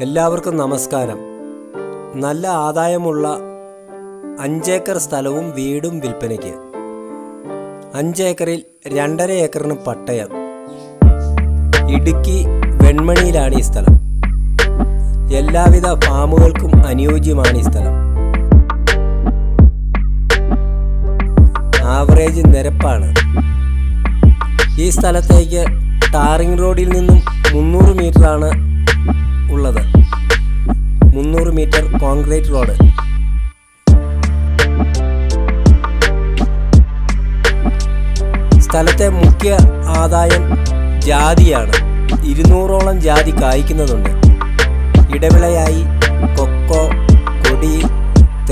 എല്ലാവർക്കും നമസ്കാരം. നല്ല ആദായമുള്ള അഞ്ചേക്കർ സ്ഥലവും വീടും വിൽപ്പനയ്ക്ക്. അഞ്ചേക്കറിൽ രണ്ടര ഏക്കറിന് പട്ടയം. ഇടുക്കി വെൺമണിയിലാണ് ഈ സ്ഥലം. എല്ലാവിധ ഫാമുകൾക്കും അനുയോജ്യമാണ് ഈ സ്ഥലം. ആവറേജ് നിരപ്പാണ്. ഈ സ്ഥലത്തേക്ക് ടാറിംഗ് റോഡിൽ നിന്നും മുന്നൂറ് മീറ്ററാണ് കോൺക്രീറ്റ് റോഡ്. സ്ഥലത്തെ മുഖ്യ ആദായം ജാതിയാണ്. ഇരുന്നൂറോളം ജാതി കായ്ക്കുന്നതുണ്ട്. ഇടവിളയായി കൊക്കോ കൊടി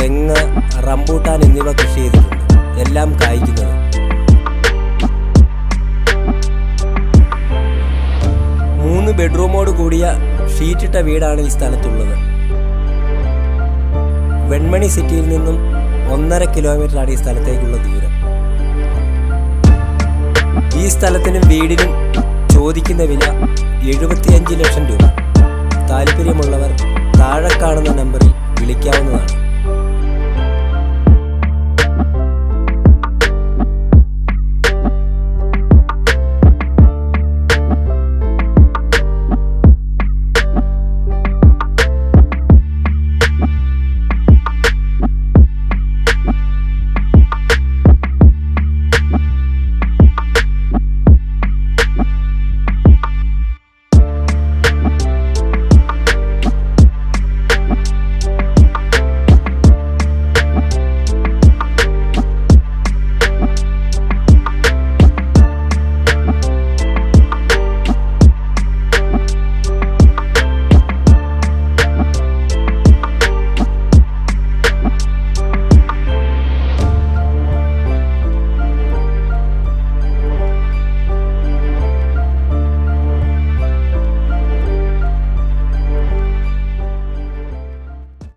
തെങ്ങ് റംബൂട്ടാൻ എന്നിവ കൃഷി ചെയ്തിട്ടുണ്ട്. എല്ലാം കായ്ക്കുന്നത്. മൂന്ന് ബെഡ്റൂമോട് കൂടിയ ഷീറ്റിട്ട വീടാണ് ഈ സ്ഥലത്തുള്ളത്. വെൺമണി സിറ്റിയിൽ നിന്നും ഒന്നര കിലോമീറ്ററാണ് ഈ സ്ഥലത്തേക്കുള്ള ദൂരം. ഈ സ്ഥലത്തിനും വീടിനും ചോദിക്കുന്ന വില എഴുപത്തിയഞ്ച് ലക്ഷം രൂപ. താല്പര്യമുള്ളവർ താഴെ കാണുന്ന നമ്പറിൽ